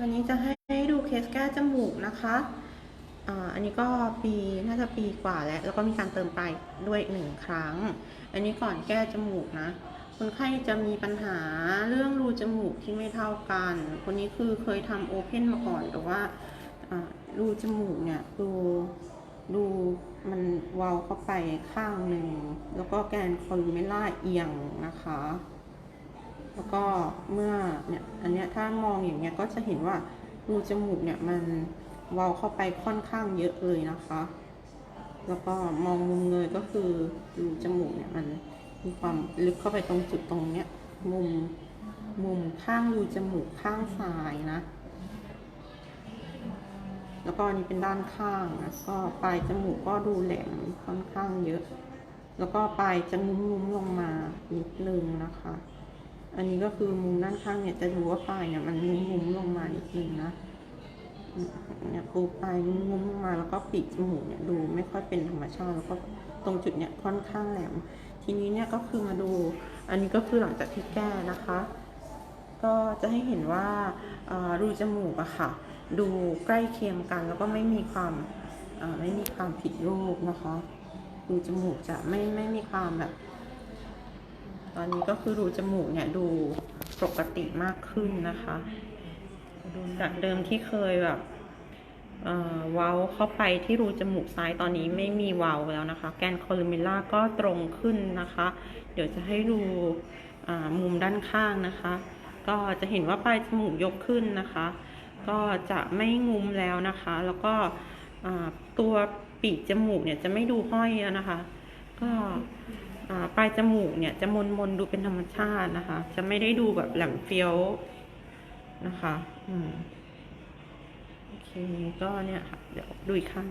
วันนี้จะให้ดูเคสแก้จมูกนะคะอันนี้ก็ปีน่าจะปีกว่าแล้ว แล้วก็มีการเติมไปด้วยหนึ่งครั้ง อันนี้ก่อนแก้จมูกนะคนไข้จะมีปัญหาเรื่องรูจมูกที่ไม่เท่ากัน คนนี้คือเคยทำโอเพนมาก่อนแต่ว่ารูจมูกเนี่ยดูดูมันเวาเข้าไปข้างหนึ่ง แล้วก็แกนคอลูเมล่าเอียงนะคะ แล้วก็เมื่อเนี่ยอันเนี้ยถ้ามองอย่างเงี้ยก็จะเห็นว่ารูจมูกเนี่ยมันเวาเข้าไปค่อนข้างเยอะเลยนะคะ แล้วก็มองมุมเงยก็คือรูจมูกเนี่ยมันมีความลึกเข้าไปตรงจุดตรงเนี้ยมุมมุมข้างรูจมูกข้างซ้ายนะ แล้วก็อันนี้เป็นด้านข้างนะก็ปลายจมูกก็ดูแหลมค่อนข้างเยอะ แล้วก็ปลายจะงุ้มๆลงมานิดนึงนะคะ อันนี้ก็คือมุมด้านข้างเนี่ยจะดูว่าปลายเนี่ยมันงุ้มลงมานิดนึงนะเนี่ยปูปลายงุ้มลงมาแล้วก็ปีกจมูกเนี่ยดูไม่ค่อยเป็นธรรมชาติแล้วก็ตรงจุดเนี่ยค่อนข้างแหลม ทีนี้เนี่ยก็คือมาดู อันนี้ก็คือหลังจากที่แก้นะคะ ก็จะให้เห็นว่ารูจมูกอะค่ะ ดูใกล้เคียงกันแล้วก็ไม่มีความไม่มีความผิดรูปนะคะรูจมูกจะไม่ไม่มีความแบบ ตอนนี้ก็คือรูจมูกเนี่ยดูปกติมากขึ้นนะคะจากเดิมที่เคยแบบเออว้าเข้าไปที่รูจมูกซ้ายตอนนี้ไม่มีเว้าแล้วนะคะ แกนคอลูเมล่าก็ตรงขึ้นนะคะ เดี๋ยวจะให้ดูมุมด้านข้างนะคะ ก็จะเห็นว่าปลายจมูกยกขึ้นนะคะ ก็จะไม่งุ้มแล้วนะคะ แล้วก็ตัวปีกจมูกเนี่ยจะไม่ดูห้อยแล้วนะคะ ก็ ปลายจมูกเนี่ยจะมนมนๆดูเป็นธรรมชาตินะคะ จะไม่ได้ดูแบบแหลมเฟี้ยวนะคะ อืมโอเคก็เนี่ยค่ะ เดี๋ยวดูอีกข้าง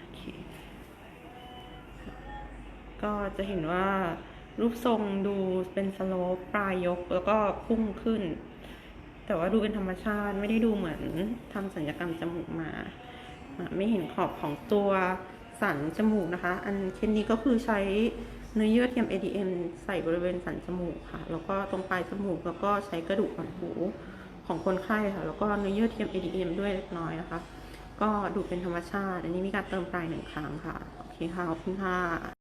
โอเคก็จะเห็นว่ารูปทรงดูเป็นสโลปปลายยกแล้วก็พุ่งขึ้น แต่ว่าดูเป็นธรรมชาติไม่ได้ดูเหมือนทำสัญญกรรมจมูกมา ไม่เห็นขอบของตัว สันจมูกนะคะ อันเคสนี้ก็คือใช้เนื้อเยื่อเทียม ADM ใส่บริเวณสันจมูกค่ะ แล้วก็ตรงปลายจมูกแล้วก็ใช้กระดูกอ่อนหูของคนไข้ค่ะ แล้วก็เนื้อเยื่อเทียม ADM ด้วยเล็กน้อยนะคะ ก็ดูเป็นธรรมชาติ อันนี้มีการเติมปลายหนึ่งครั้งค่ะ โอเคค่ะ ขอบคุณค่ะ